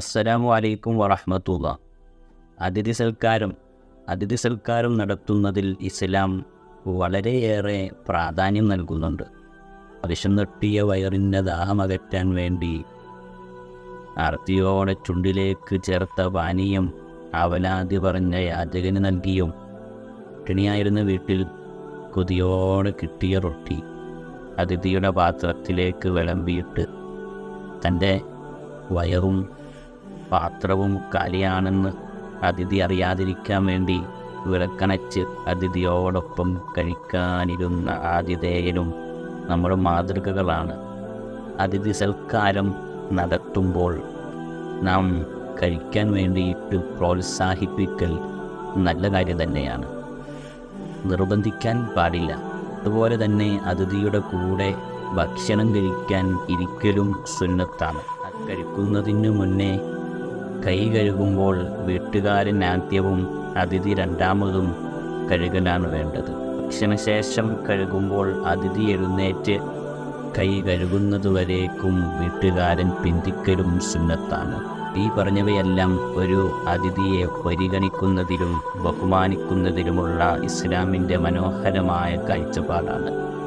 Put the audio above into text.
അസ്സലാമു അലൈക്കും വറഹ്മത്തുള്ള. അതിഥി സൽക്കാരം അതിഥി സൽക്കാരം നടത്തുന്നതിൽ ഇസ്ലാം വളരെയേറെ പ്രാധാന്യം നൽകുന്നുണ്ട്. വിശന്നൊട്ടിയ വയറിന്റെ ദാഹമകറ്റാൻ വേണ്ടി ആർത്തിയോടെ ചുണ്ടിലേക്ക് ചേർത്ത പാനീയം അവലാതി പറഞ്ഞ യാചകന് നൽകിയും ക്ഷണിയായിരുന്ന വീട്ടിൽ കൊതിയോടെ കിട്ടിയ റൊട്ടി അതിഥിയുടെ പാത്രത്തിലേക്ക് വിളമ്പിയിട്ട് തന്റെ വയറും പാത്രവും കാലിയാണെന്ന് അതിഥി അറിയാതിരിക്കാൻ വേണ്ടി വിളക്കണച്ച് അതിഥിയോടൊപ്പം കഴിക്കാനിരുന്ന ആതിഥേയനും നമ്മുടെ മാതൃകകളാണ്. അതിഥി സൽക്കാരം നടത്തുമ്പോൾ നാം കഴിക്കാൻ വേണ്ടിയിട്ട് പ്രോത്സാഹിപ്പിക്കൽ നല്ല കാര്യം തന്നെയാണ്. നിർബന്ധിക്കാൻ പാടില്ല. അതുപോലെ തന്നെ അതിഥിയുടെ കൂടെ ഭക്ഷണം കഴിക്കാൻ ഇരിക്കലും സുന്നത്താണ്. കഴിക്കുന്നതിന് മുന്നേ കൈ കഴുകുമ്പോൾ വീട്ടുകാരൻ ആദ്യവും അതിഥി രണ്ടാമതും കഴുകലാണ് വേണ്ടത്. ഭക്ഷണശേഷം കഴുകുമ്പോൾ അതിഥി എഴുന്നേറ്റ് കൈ കഴുകുന്നതുവരേക്കും വീട്ടുകാരൻ പിന്തിക്കലും സുന്നത്താണ്. ഈ പറഞ്ഞവയെല്ലാം ഒരു അതിഥിയെ പരിഗണിക്കുന്നതിലും ബഹുമാനിക്കുന്നതിലുമുള്ള ഇസ്ലാമിന്റെ മനോഹരമായ കാഴ്ചപ്പാടാണ്.